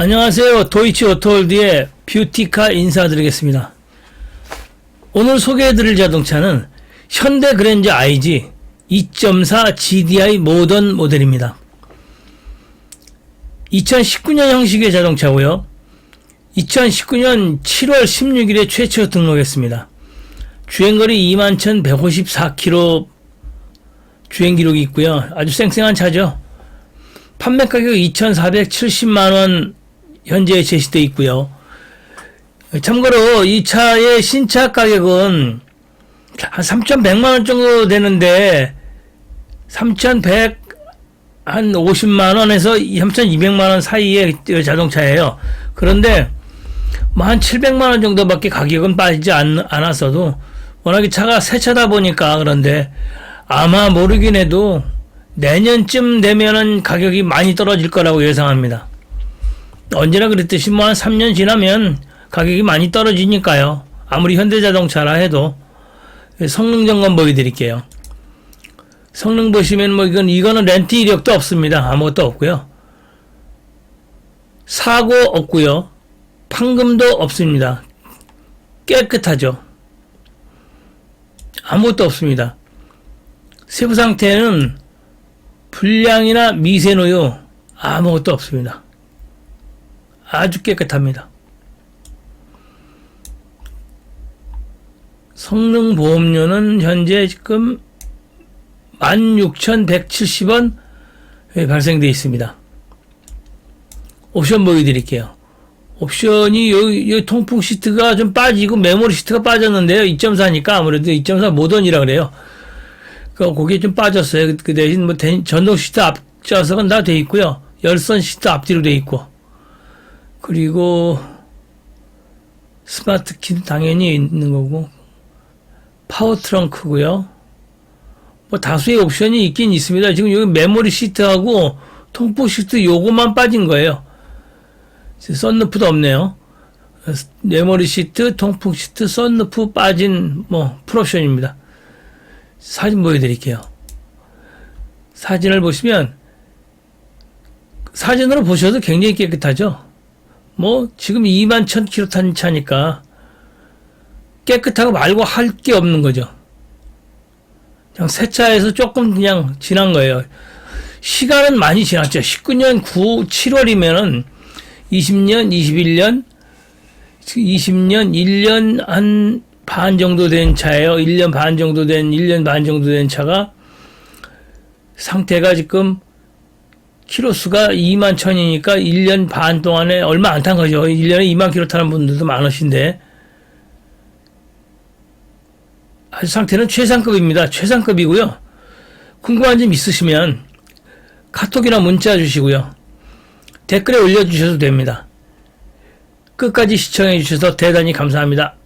안녕하세요. 도이치 오토월드의 뷰티카 인사드리겠습니다. 오늘 소개해드릴 자동차는 현대 그랜저 IG 2.4 GDI 모던 모델입니다. 2019년 형식의 자동차고요. 2019년 7월 16일에 최초 등록했습니다. 주행거리 21,154km 주행 기록이 있고요. 아주 쌩쌩한 차죠. 판매 가격 2,470만 원 현재 제시되어 있고요. 참고로 이 차의 신차 가격은 한 3,100만 원 정도 되는데 3,100, 한 50만 원에서 3,200만 원 사이의 자동차예요. 그런데 뭐 한 700만 원 정도밖에 가격은 빠지지 않, 않았어도 워낙에 차가 새 차다 보니까 그런데 아마 모르긴 해도 내년쯤 되면은 가격이 많이 떨어질 거라고 예상합니다. 언제나 그랬듯이 뭐 한 3년 지나면 가격이 많이 떨어지니까요. 아무리 현대자동차라 해도 성능 점검 보여드릴게요. 성능 보시면 뭐 이건 이거는 렌트 이력도 없습니다. 아무것도 없고요. 사고 없고요. 판금도 없습니다. 깨끗하죠. 아무것도 없습니다. 세부 상태는 불량이나 미세노유 아무것도 없습니다. 아주 깨끗합니다. 성능 보험료는 현재 지금 16,170원 발생되어 있습니다. 옵션 보여드릴게요. 옵션이 여기, 여기 통풍 시트가 좀 빠지고 메모리 시트가 빠졌는데요. 2.4니까 아무래도 2.4 모던이라 그래요. 그, 그게 좀 빠졌어요. 그 대신 뭐 대- 전동 시트 앞좌석은 다 돼 있고요. 열선 시트 앞뒤로 돼 있고. 그리고 스마트 키는 당연히 있는 거고. 파워 트렁크고요. 뭐 다수의 옵션이 있긴 있습니다. 지금 여기 메모리 시트하고 통풍 시트 요거만 빠진 거예요. 썬루프도 없네요. 메모리 시트, 통풍 시트, 썬루프 빠진 뭐 풀옵션입니다. 사진 보여드릴게요. 사진을 보시면 사진으로 보셔도 굉장히 깨끗하죠. 뭐 지금 2만 1000km 탄 차니까 깨끗하고 말고 할 게 없는 거죠. 그냥 새 차에서 조금 그냥 지난 거예요. 시간은 많이 지났죠. 19년 9, 7월이면은 20년, 21년, 20년, 1년 한 반 정도 된 차예요. 1년 반 정도 된, 1년 반 정도 된 차가 상태가 지금 키로수가 2만 천이니까 1년 반 동안에 얼마 안 탄 거죠. 1년에 2만 킬로 타는 분들도 많으신데 아주 상태는 최상급입니다. 최상급이고요. 궁금한 점 있으시면 카톡이나 문자 주시고요. 댓글에 올려주셔도 됩니다. 끝까지 시청해 주셔서 대단히 감사합니다.